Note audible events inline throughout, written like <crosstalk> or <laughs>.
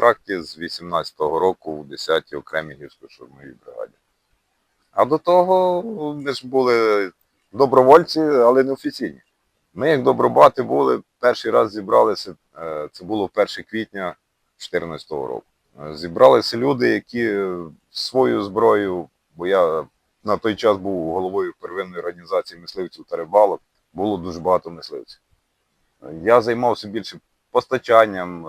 контракті з 18-го року у 10-й окремій гірсько-штурмовій бригаді. А до того ми ж були добровольці, але не офіційні. Ми, як добробати, були, перший раз зібралися, е, це було 1 квітня 2014 року. Е, Зібралися люди, які е, свою зброю, бо я на той час був головою первинної організації мисливців та рибалок, було дуже багато мисливців. Я займався більше постачанням,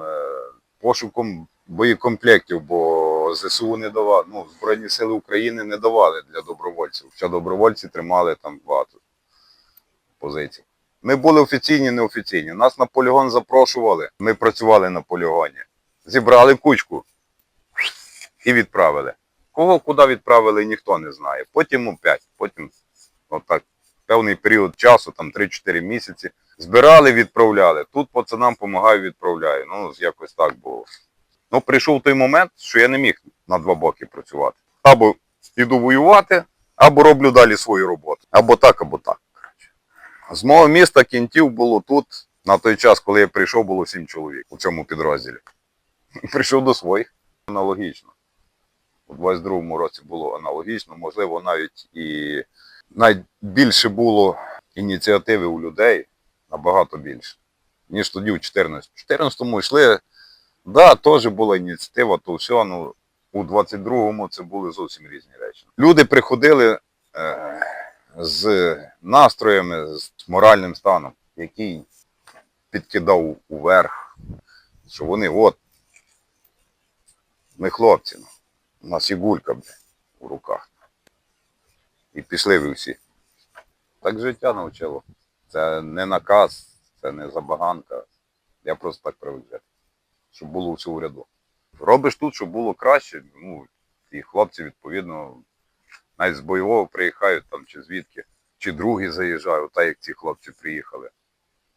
пошуком боєкомплектів, бо ЗСУ не давали, ну, Збройні Сили України не давали для добровольців. Хоча добровольці тримали там багато позицій. Ми були офіційні, неофіційні. Нас на полігон запрошували, ми працювали на полігоні. Зібрали кучку і відправили. Кого куди відправили, ніхто не знає. Потім опять, потім отак, певний період часу, там 3-4 місяці, збирали, відправляли. Тут пацанам допомагаю, відправляю. Ну, якось так було. Ну, прийшов той момент, що я не міг на два боки працювати. Або йду воювати, або роблю далі свою роботу. Або так, або так. З мого міста кінтів було тут. На той час, коли я прийшов, було сім чоловік у цьому підрозділі. <laughs> Прийшов до своїх. Аналогічно. У 22-му році було аналогічно, можливо, навіть і найбільше було ініціативи у людей, набагато більше, ніж тоді у 14-му. У 14-му йшли, да, теж була ініціатива, то все, ну, у 22-му це були зовсім різні речі. Люди приходили е, з настроями, з моральним станом, який підкидав уверх, що вони от, ми хлопці, ну, у нас ігулька у руках. І пішли ви всі. Так життя навчило. Це не наказ, це не забаганка. Я просто так привик жити. Щоб було все в ряду. Робиш тут, щоб було краще. Ну, і хлопці, відповідно, навіть з бойового приїхають там чи звідки, чи другі заїжджають, так як ці хлопці приїхали.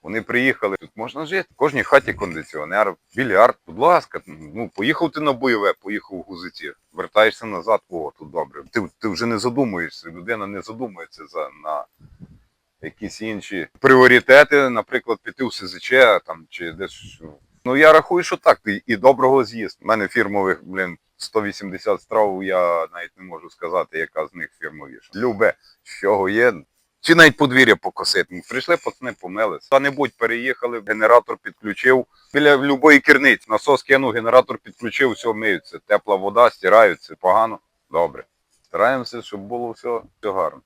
Вони приїхали, тут можна жити. В кожній хаті кондиціонер, більярд, будь ласка, ну поїхав ти на бойове, поїхав у гузиці, вертаєшся назад, о, тут добре. Ти, ти вже не задумуєшся, людина не задумується за на якісь інші пріоритети, наприклад, піти в СЗЧ там чи десь. Ну я рахую, що так, і, доброго з'їзд. У мене фірмових, блін, 180 страв, я навіть не можу сказати, яка з них фірмовіша. Любе, з чого є. Чи навіть подвір'я покосити. Прийшли, пацани помили. Та-небудь переїхали, генератор підключив. Біля любої керниці насос кинув, генератор підключив, все миються. Тепла вода, стираються, погано. Добре. Стараємося, щоб було все, все гарно.